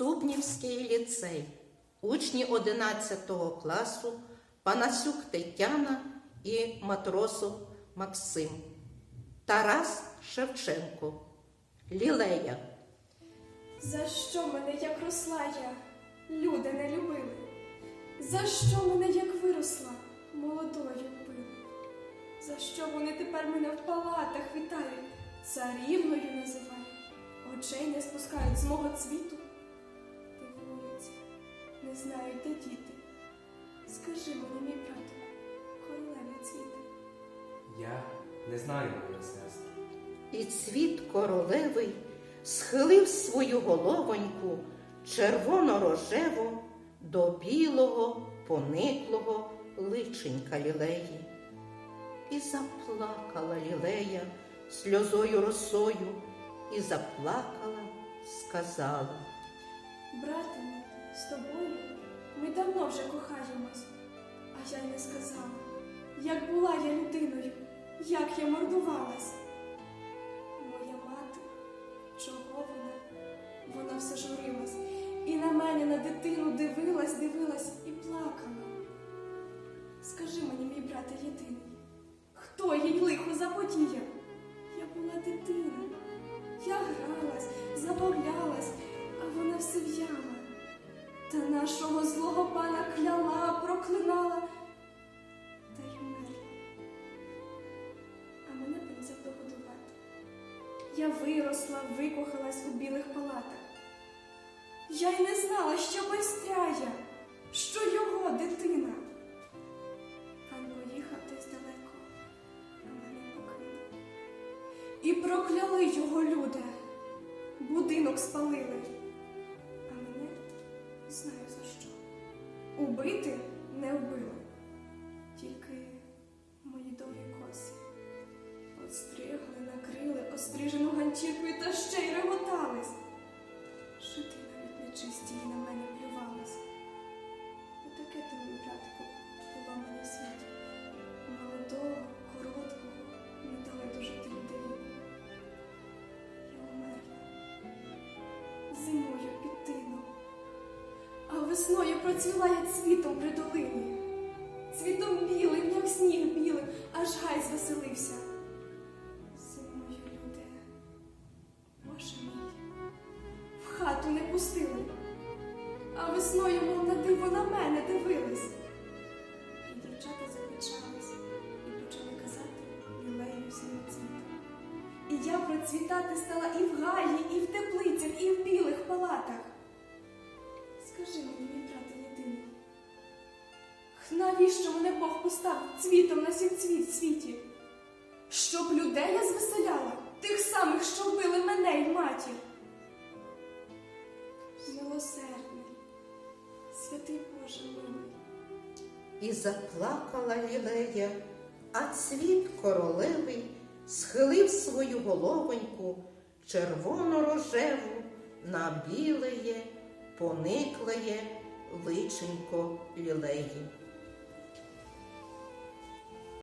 Стубнівський ліцей, учні 11 класу Панасюк Тетяна і Матросов Максим, Тарас Шевченко, Лілея. За що мене, як росла я, люди не любили? За що мене, як виросла, молодою вбили? За що вони тепер мене в палатах вітають, царівною називають, очей не спускають з мого цвіту? Не знають, де діти. Скажи мені, мій братику, королеві цвіти. Я не знаю, моя сестро. І цвіт королевий схилив свою головоньку червоно-рожево до білого, пониклого личенька лілеї. І заплакала лілея сльозою росою, і заплакала, сказала. Брате давно вже кохаємось, а я й не сказала, як була я людиною, як я мордувалась. Моя мати, чого вона? Вона все журилась, і на мене, на дитину дивилась, дивилась і плакала. Скажи мені, мій брате єдиний, хто їй лихо Та нашого злого пана кляла, проклинала та й умерла. А мене б не годувати. Я виросла, викохалась у білих палатах. Я й не знала, що байстряя, що його дитина. Пан поїхав десь далеко, а мене покинув. І прокляли його люди, будинок спалили. Знаю за що. Убити не вбили, тільки мої довгі коси. Отстригли, накрили острижену ганчіркою та ще й реготались. Жити навіть нечисті весною процвіла я цвітом при долині. Цвітом білим, як сніг білим, аж гай звеселився. Зимою люди, Боже мій, в хату не пустили, а весною, мов на диво, на мене дивились. І дівчата закричались і почали казати лілею цвітом. І я процвітати стала і в гаї, навіщо мене Бог поставив цвітом на сім цвіт світі? Щоб людей я звеселяла, тих самих, що вбили мене й матір. Милосердний, святий Боже милий. І заплакала лілея, а цвіт королевий схилив свою головоньку червоно-рожеву на білеє, пониклеє личенько лілеї.